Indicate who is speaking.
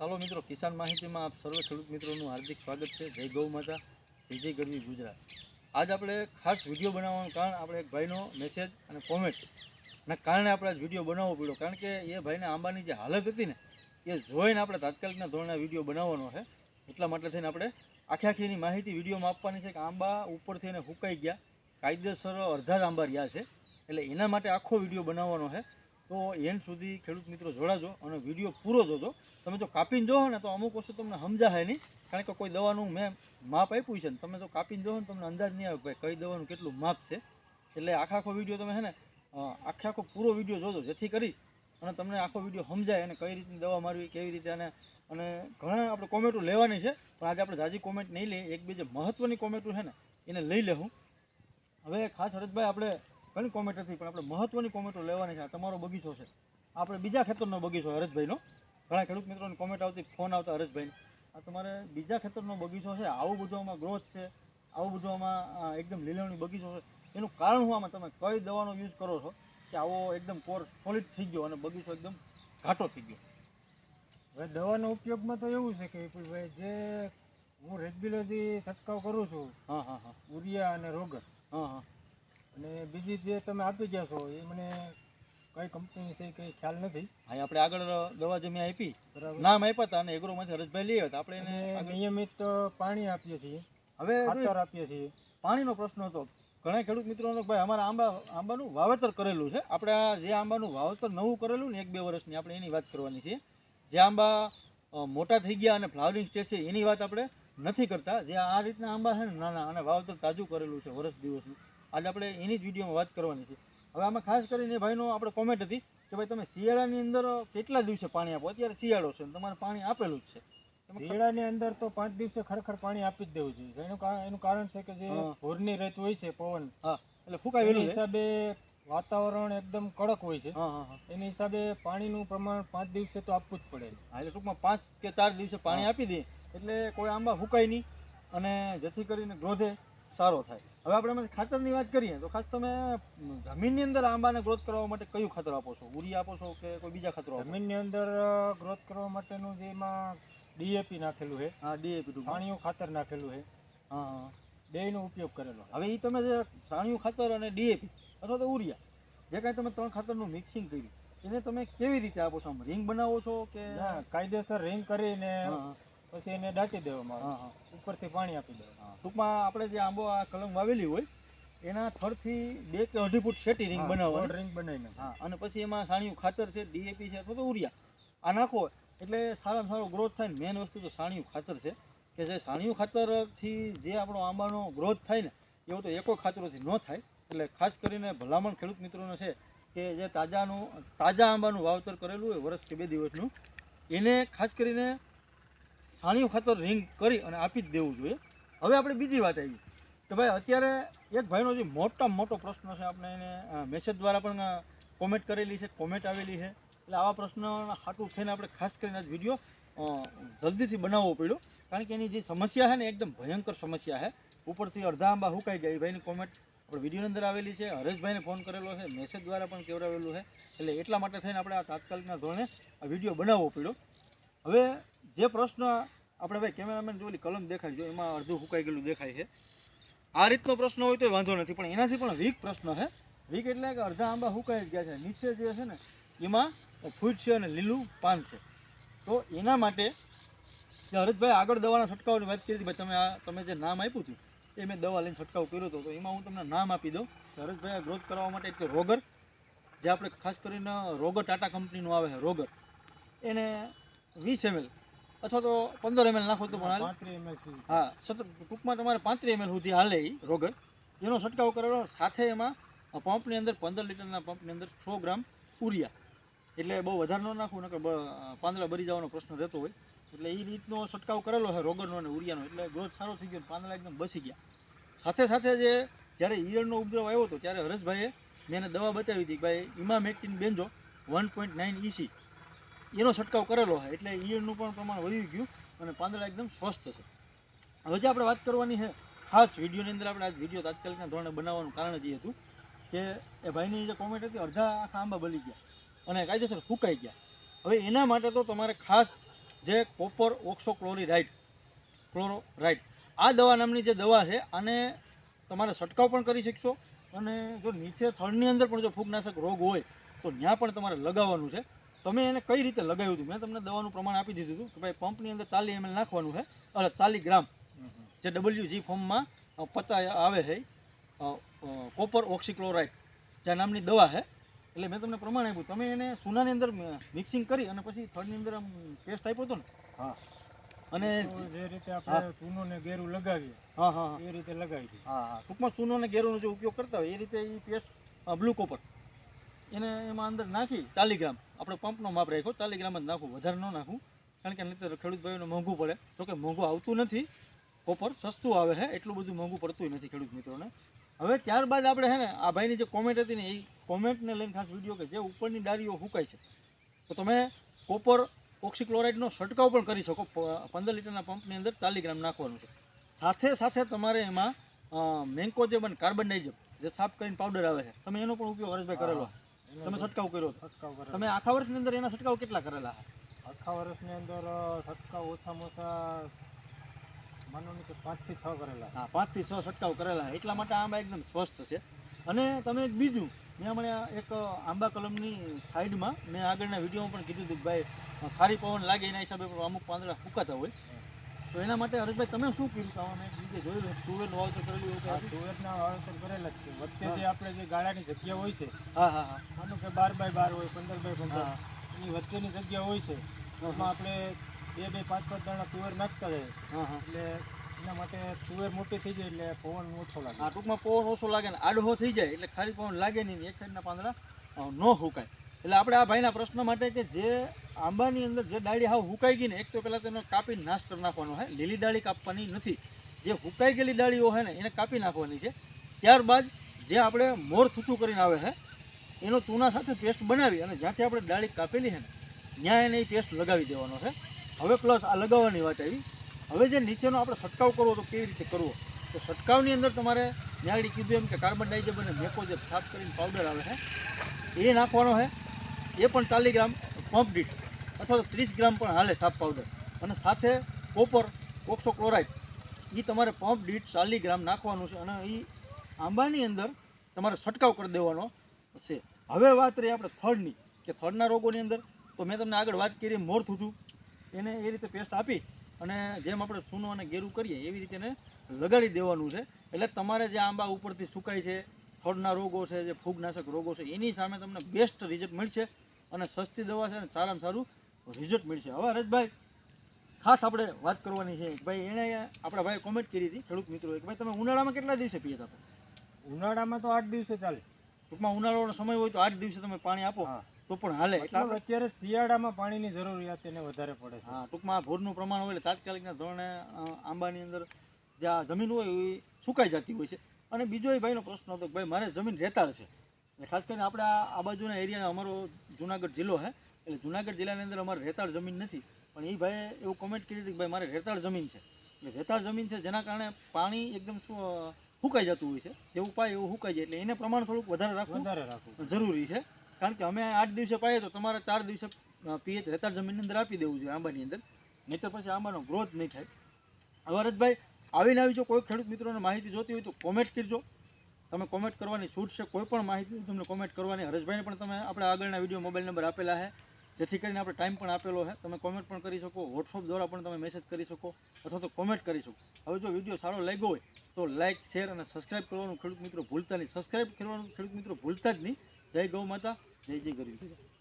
Speaker 1: ચાલો મિત્રો, કિસાન માહિતીમાં આપ સર્વ ખેડૂત મિત્રોનું હાર્દિક સ્વાગત છે. જય ગૌ માતા, જય જય ગરવી ગુજરાત. આજ આપણે ખાસ વીડિયો બનાવવાનું કારણ, આપણે એક ભાઈનો મેસેજ અને કોમેન્ટના કારણે આપણે આજ વીડિયો બનાવવો પડ્યો. કારણ કે એ ભાઈને આંબાની જે હાલત હતી ને, એ જોઈને આપણે તાત્કાલિકના ધોરણે વીડિયો બનાવવાનો છે. એટલા માટે થઈને આપણે આખી આખીની માહિતી વિડીયોમાં આપવાની છે કે આંબા ઉપરથી એને હુકાઈ ગયા. કાયદેસર અડધા જ આંબા રહ્યા છે. એટલે એના માટે આખો વીડિયો બનાવવાનો છે. તો એન્ડ સુધી ખેડૂત મિત્રો જોડાજો અને વીડિયો પૂરો જોજો. તમે જો કાપીને જોવો ને તો અમુક વસ્તુ તમને સમજાય નહીં. કારણ કે કોઈ દવાનું મેં માપ આપ્યું છે ને, તમે જો કાપીને જોવો ને તમને અંદાજ નહીં આવે ભાઈ કઈ દવાનું કેટલું માપ છે. એટલે આખા આખો વીડિયો તમે છે ને આખે આખો પૂરો વીડિયો જોજો, જેથી કરી અને તમને આખો વીડિયો સમજાય અને કઈ રીતની દવા મારવી, કેવી રીતે અને અને ઘણા આપણે કોમેન્ટો લેવાની છે, પણ આજે આપણે જાજી કોમેન્ટ નહીં લઈએ, એક બે જે મહત્ત્વની કોમેન્ટો છે ને, એને લઈ લેવું હવે ખાસ હરજભાઈ, આપણે ઘણી કોમેન્ટ હતી, પણ આપણે મહત્ત્વની કોમેન્ટો લેવાની છે, આ તમારો બગીચો છે. આપણે બીજા ખેતરનો બગીચો હરજભાઈનો. ઘણા ખેડૂત મિત્રોને કોમેન્ટ આવતી ફોન આવતા હરેશભાઈને. આ તમારે બીજા ખેતરનો બગીચો છે આવું બધું આમાં ગ્રોથ છે આવું બધું આમાં એકદમ લીલવણી બગીચો છે. એનું કારણ હું આમાં તમે કઈ દવાનો યુઝ કરો છો કે આવો એકદમ કોર સોલિડ થઈ ગયો અને બગીચો એકદમ ઘાટો થઈ ગયો?
Speaker 2: હવે દવાનો ઉપયોગમાં તો એવું છે કે ભાઈ જે હું રેગ્યુલરથી છંટકાવ કરું છું
Speaker 1: હા હા હા.
Speaker 2: ઉરિયા અને રોગર
Speaker 1: હા હા.
Speaker 2: અને બીજી જે તમે આપી ગયા છો એ મને કઈ કંપની છે કઈ ખ્યાલ નથી.
Speaker 1: અહીં આપણે આગળ દવા જે મેં આપી નામ આપ્યા હતા અને એગ્રોમાંથી હરજભાઈ લઈ આવ્યા હતા. આપણે એને
Speaker 2: નિયમિત પાણી આપીએ છીએ.
Speaker 1: હવે
Speaker 2: ખાતર આપીએ છીએ.
Speaker 1: પાણીનો પ્રશ્ન હતો. ઘણા ખેડૂત મિત્રોનો કે ભાઈ અમારે આંબા આંબાનું વાવેતર કરેલું છે. આપણે આ જે આંબાનું વાવેતર નવું કરેલું ને એક બે વર્ષની આપણે એની વાત કરવાની છે. જે આંબા મોટા થઈ ગયા અને ફ્લાવરિંગ સ્ટેજ છે એની વાત આપણે નથી કરતા. જે આ રીતના આંબા છે ને નાના અને વાવેતર તાજું કરેલું છે વર્ષ દિવસનું. આજે આપણે એની જ વિડીયોમાં વાત કરવાની છે. હવે આમાં ખાસ કરીને ભાઈનો આપણે કોમેન્ટ હતી કે ભાઈ તમે શિયાળાની અંદર કેટલા દિવસે પાણી આપો? અત્યારે શિયાળો છે તમારે પાણી આપેલું જ છે.
Speaker 2: શિયાળાની અંદર તો પાંચ દિવસે ખરેખર પાણી આપી જ દેવું જોઈએ. એનું એનું કારણ છે કે જે. ભોરની રેત હોય છે પવન.
Speaker 1: હા. એટલે ફૂંકાવેલું
Speaker 2: એની હિસાબે વાતાવરણ એકદમ કડક હોય છે.
Speaker 1: હા હા હા.
Speaker 2: એની હિસાબે પાણીનું પ્રમાણ પાંચ દિવસે તો આપવું જ પડે.
Speaker 1: હા એટલે ટૂંકમાં પાંચ કે ચાર દિવસે પાણી આપી દે. એટલે કોઈ આંબા હુકાય નહીં અને જેથી કરીને ગ્રોથે. સારો થાય. હવે આપણે ખાતરની વાત કરીએ તો ખાસ તમે જમીનની અંદર આંબાને ગ્રોથ કરવા માટે કયું ખાતર આપો છો? ઉરી આપો છો કે કોઈ બીજા ખાતરો?
Speaker 2: જમીનની અંદર ગ્રોથ કરવા માટેનું જે એમાં ડીએપી નાખેલું છે.
Speaker 1: હા ડીએપી
Speaker 2: પાણીયું ખાતર નાખેલું છે.
Speaker 1: હા
Speaker 2: બેયનો ઉપયોગ કરેલો
Speaker 1: હવે એ તમે જે સાણિયું ખાતર અને ડીએપી અથવા તો ઉરિયા જે કાંઈ તમે ત્રણ ખાતરનું મિક્સિંગ કર્યું એને તમે કેવી રીતે આપો છો? રિંગ બનાવો છો કે
Speaker 2: કાયદેસર રિંગ કરીને પછી એને દાટી દેવામાં
Speaker 1: હા
Speaker 2: આવે.
Speaker 1: હા
Speaker 2: ઉપરથી પાણી આપી
Speaker 1: દેવામાં ટૂંકમાં આપણે જે આંબો આ કલમ વાવેલી હોય એના થરથી બે કે અઢી ફૂટ શેટી રિંગ
Speaker 2: બનાવો
Speaker 1: બનાવવાની.
Speaker 2: રિંગ બનાવીને.
Speaker 1: હા અને પછી એમાં સાણિયું ખાતર છે ડીએપી છે અથવા તો ઉરિયા આ નાખો એટલે સારામાં સારો ગ્રોથ થાય ને. મેન વસ્તુ તો સાણિયું ખાતર છે કે જે સાણિયું ખાતરથી જે આપણો આંબાનો ગ્રોથ થાય ને એવું તો એકો ખાતરોથી ન થાય. એટલે ખાસ કરીને ભલામણ ખેડૂત મિત્રોને છે કે જે તાજાનું તાજા આંબાનું વાવતર કરેલું હોય વર્ષ કે બે દિવસનું એને ખાસ કરીને સાણિયું ખાતર રિંગ કરી અને આપી જ દેવું જોઈએ. હવે આપણે બીજી વાત આવી. કે ભાઈ, અત્યારે એક ભાઈનો જે મોટામાં મોટો પ્રશ્ન છે, આપણે એને મેસેજ દ્વારા પણ કોમેન્ટ કરેલી છે કોમેન્ટ આવેલી છે. એટલે આવા પ્રશ્નોના હાટું થઈને આપણે ખાસ કરીને આજ વીડિયો જલ્દીથી બનાવવો પડ્યો. કારણ કે એની જે સમસ્યા છે ને, એકદમ ભયંકર સમસ્યા છે. ઉપરથી અડધા આંબા હુકાઈ એ ભાઈની કોમેન્ટ આપણે વિડીયોની અંદર આવેલી છે. હરેશભાઈને ફોન કરેલો છે. મેસેજ દ્વારા પણ કેવડાવેલું છે. એટલે એટલા માટે થઈને આપણે આ તાત્કાલિકના ધોરણે આ વીડિયો બનાવવો પડ્યો. હવે જે પ્રશ્ન આપણે ભાઈ કેમેરામેન જોલી કલમ દેખાય જો એમાં અડધું હુકાઈ ગયેલું દેખાય છે. આ રીતનો પ્રશ્ન હોય તો વાંધો નથી, પણ એનાથી પણ વીક પ્રશ્ન છે. વીક એટલે કે અડધા આંબા હુકાઈ ગયા છે. નીચે જે છે ને, એમાં ફૂટ છે અને લીલું પાન છે. તો એના માટે જે આગળ દવાના છંટકાવની વાત કરી હતી, ભાઈ તમે આ, તમે જે નામ આપ્યું હતું, એ મેં દવા લઈને છંટકાવ કર્યો હતો. તો એમાં હું તમને નામ આપી દઉં. હરેશભાઈ ગ્રોથ કરવા માટે એક રોગર, જે આપણે ખાસ કરીને રોગર ટાટા કંપનીનું આવે છે, રોગર. એને વીસ એમએલ અથવા તો પંદર એમએલ નાખો તો પણ હાલે. હા સતત ટૂંકમાં તમારે પાંત્રીસ એમએલ સુધી હાલે એ રોગર એનો છંટકાવ કરેલો સાથે એમાં પંપની અંદર પંદર લીટરના પંપની અંદર સો ગ્રામ ઉરિયા એટલે બહુ વધારે ન નાખવું નકર પાંદડા બરી જવાનો પ્રશ્ન રહેતો હોય. એટલે એ રીતનો છંટકાવ કરેલો છે રોગરનો અને ઉરિયાનો એટલે ગ્રોથ સારો થઈ ગયો પાંદડા એકદમ બસી ગયા. સાથે સાથે જે જ્યારે ઈયળનો ઉપદ્રવ આવ્યો હતો ત્યારે હરેશભાઈએ મેં એને દવા બતાવી હતી ભાઈ emamectin benzoate one point nine EC એનો છંટકાવ કરેલો છે એટલે ઈયળનું પણ પ્રમાણ વધી ગયું અને પાંદડા એકદમ સ્વસ્થ છે. હવે જે આપણે વાત કરવાની છે, ખાસ વિડીયોની અંદર આપણે આ વીડિયો તાત્કાલિકના ધોરણે બનાવવાનું કારણ જ હતું કે એ ભાઈની જે કોમેન્ટ હતી, અડધા આખા આંબા બળી ગયા અને કાયદેસર ફૂંકાઈ ગયા. હવે એના માટે તો તમારે ખાસ જે કોપર ઓક્સોક્લોરીરાઇડ ક્લોરોરાઇડ આ દવા નામની જે દવા છે, આને તમારે છંટકાવ પણ કરી શકશો અને જો નીચે થળની અંદર પણ જો ફૂગનાશક રોગ હોય તો ત્યાં પણ તમારે લગાવવાનું છે. તમે એને કઈ રીતે લગાવ્યું હતું? મેં તમને દવાનું પ્રમાણ આપી દીધું હતું કે ભાઈ પંપની અંદર ચાલી એમએલ નાખવાનું છે. અરે ચાલી ગ્રામ. જે ડબલ્યુ જી ફોર્મમાં પચાસ આવે છે. કોપર ઓક્સીક્લોરાઇડ જે નામની દવા છે. એટલે મેં તમને પ્રમાણ આપ્યું. તમે એને સુનાની અંદર મિક્સિંગ કરી અને પછી થડની અંદર આમ પેસ્ટ આપ્યો હતો ને?
Speaker 2: હા.
Speaker 1: અને
Speaker 2: જે રીતે આપણે ચૂનો ને ગેરું લગાવીએ
Speaker 1: હા હા
Speaker 2: એ રીતે લગાવી
Speaker 1: હા હા. ટૂંકમાં ચૂનો અને ગેરુનો જે ઉપયોગ કરતા હોય એ રીતે એ પેસ્ટ બ્લુ કોપર એને એમાં અંદર નાખી ચાલીસ ગ્રામ આપણે પંપનો માપ રાખ્યો ચાલીસ ગ્રામ જ નાખવું વધારે ન નાખવું કારણ કે નહીં ખેડૂત ભાઈઓને મોંઘું પડે. તો કે મોંઘું આવતું નથી, કોપર સસ્તું આવે છે, એટલું બધું મોંઘું પડતું નથી ખેડૂત મિત્રોને. હવે ત્યારબાદ આપણે છે ને, આ ભાઈની જે કોમેન્ટ હતી ને, એ કોમેન્ટને લઈને ખાસ વીડિયો કે જે ઉપરની ડાળીઓ હુકાય છે. તો તમે કોપર ઓક્સિક્લોરાઇડનો છંટકાવ પણ કરી શકો. પંદર લીટરના પંપની અંદર ચાલીસ ગ્રામ નાખવાનું છે. સાથે સાથે તમારે એમાં મેન્કોજેબન કાર્બન ડાયજેબ જે સાફ કરીને પાવડર આવે છે. તમે એનો પણ ઉપયોગ હરેશભાઈ કરેલો. તમે છંટકાવ કર્યો
Speaker 2: છંટકાવ કરેલો.
Speaker 1: તમે આખા વર્ષની અંદર એના છંટકાવ કેટલા કરેલા છે
Speaker 2: આખા વર્ષની અંદર છંટકાવ ઓછામાં ઓછા માનો કે પાંચથી છ કરેલા.
Speaker 1: હા પાંચથી છ છંટકાવ કરેલા. એટલા માટે આંબા એકદમ સ્વસ્થ છે. અને તમે એક બીજું મેં હમણાં એક આંબા કલમની સાઈડમાં મેં આગળના વિડીયોમાં પણ કીધું હતું કે ભાઈ ખારી પવન લાગે એના હિસાબે અમુક પાંદડા ફૂંકાતા હોય. તો એના માટે હરેશભાઈ તમે શું કર્યું હતું આમાં મેં બીજે જોયેલું તુવેરનું વાવતર કરેલું એવું હતું?
Speaker 2: તુવેરના વાવેતર કરેલા જ છે. વચ્ચે. જે આપણે જે ગાળાની જગ્યા હોય છે
Speaker 1: હા હા હા.
Speaker 2: માનો કે બાર બાય બાર હોય પંદર બાય પંદર. એની વચ્ચેની જગ્યા હોય છે એમાં આપણે બે બે પાંચ પાંચ દાણા તુવેર નાખતા જાય એટલે એના માટે તુવેર મોટી થઈ જાય એટલે પવન ઓછો લાગે.
Speaker 1: આ ટૂંકમાં પવન ઓછો લાગે ને આડહો થઈ જાય એટલે ખાલી પવન લાગે નહીં એક સાઈડના પાંદડા ન હુકાય. એટલે આપણે આ ભાઈના પ્રશ્ન માટે કે જે આંબાની અંદર જે ડાળી હાવ હુકાઈ ગઈ ને, એક તો પહેલાં તેનો કાપી નાશ કરી નાખવાનો છે લીલી ડાળી કાપવાની નથી. જે હુકાઈ ગયેલી ડાળીઓ હોય ને, એને કાપી નાખવાની છે. ત્યારબાદ જે આપણે મોર થૂથું કરીને આવે છે એનો ચૂના સાથે પેસ્ટ બનાવી અને જ્યાંથી આપણે ડાળી કાપેલી છે ને, ત્યાં એને એ પેસ્ટ લગાવી દેવાનો છે હવે પ્લસ આ લગાવવાની વાત આવી. હવે જે નીચેનો આપણે છંટકાવ કરવો તો કેવી રીતે કરવો? તો છંટકાવની અંદર તમારે ન્યાળી કીધું એમ કે કાર્બન ડાઇઝમ અને મેકોજેબ સાફ કરીને પાવડર આવે છે એ નાખવાનો છે એ પણ ચાલીસ ગ્રામ પંપ દીઠ અથવા તો ત્રીસ ગ્રામ પણ હાલે સાફ પાવડર અને સાથે કોપર, ઓક્સોક્લોરાઇડ. એ તમારે પંપ દીઠ ચાલીસ ગ્રામ નાખવાનું છે અને એ આંબાની અંદર તમારે છંટકાવ કરી દેવાનો છે. હવે વાત રહી આપણે થડની, કે થડના રોગોની અંદર. તો મેં તમને આગળ વાત કરી મોર થૂથું એને એ રીતે પેસ્ટ આપી અને જેમ આપણે સૂનો અને ગેરું કરીએ, એવી રીતે એને લગાડી દેવાનું છે. એટલે તમારે જે આંબા ઉપરથી સુકાય છે, થડના રોગો છે, જે ફૂગનાશક રોગો છે, એની સામે તમને બેસ્ટ રિઝલ્ટ મળશે. અને સસ્તી દવા છે અને સારામાં સારું રિઝલ્ટ મળશે. હવે હરેશભાઈ ખાસ આપણે વાત કરવાની છે. ભાઈ એણે આપણા ભાઈ કોમેન્ટ કરી હતી ખેડૂત મિત્રો કે ભાઈ તમે ઉનાળામાં કેટલા દિવસે પીએ આપો
Speaker 2: ઉનાળામાં તો આઠ દિવસે ચાલે.
Speaker 1: ટૂંકમાં ઉનાળાનો સમય હોય તો આઠ દિવસે તમે પાણી આપો.
Speaker 2: હા.
Speaker 1: તો પણ હાલે.
Speaker 2: અત્યારે શિયાળામાં પાણીની જરૂરિયાત એને વધારે પડે
Speaker 1: હા ટૂંકમાં ભોરનું પ્રમાણ હોય એટલે તાત્કાલિકના ધોરણે આંબાની અંદર જ્યાં જમીન હોય એ સુકાઈ જતી હોય છે. અને બીજો એ ભાઈનો પ્રશ્ન હતો કે ભાઈ મારે જમીન રેતાળ છે. ખાસ કરીને આપણા આ બાજુના એરિયાનો અમારો જુનાગઢ જિલ્લો છે એટલે જુનાગઢ જિલ્લાની અંદર અમારે રેતાળ જમીન નથી. પણ એ ભાઈએ એવું કોમેન્ટ કરી હતી કે ભાઈ મારે રેતાળ જમીન છે. એટલે રેતાળ જમીન છે જેના કારણે પાણી એકદમ શું સુકાઈ જતું હોય છે. જેવું પાય એવું સુકાઈ જાય. એટલે એને પ્રમાણ થોડુંક વધારે રાખવું
Speaker 2: વધારે રાખવું
Speaker 1: જરૂરી છે. કારણ કે અમે આઠ દિવસે પાઈએ તો તમારે ચાર દિવસે પીએચ રેતાળ જમીનની અંદર આપી દેવું જોઈએ આંબાની અંદર. નહીંતર પછી આંબાનો ગ્રોથ નહીં થાય. હવે રજભાઈ આવીને આવી જો કોઈ ખેડૂત મિત્રોને માહિતી જોતી હોય તો કોમેન્ટ કરજો. તમે કોમેન્ટ કરવાની છૂટ છે, કોઈ પણ માહિતી તમને કોમેન્ટ કરવાની, હરેશભાઈને પણ તમે આપણે આગળના વીડિયો મોબાઈલ નંબર આપેલા છે. જેથી કરીને આપણે ટાઈમ પણ આપેલો છે. તમે કોમેન્ટ પણ કરી શકો વોટ્સઅપ દ્વારા પણ તમે મેસેજ કરી શકો, અથવા તો કોમેન્ટ કરી શકો. હવે જો વીડિયો સારો લાગ્યો હોય, તો લાઇક શેર અને સબસ્ક્રાઇબ કરવાનું ખેડૂત મિત્રો ભૂલતા નહીં. સબસ્ક્રાઇબ કરવાનું ખેડૂત મિત્રો ભૂલતા જ નહીં. જય ગૌ માતા, જય જય ગરીબ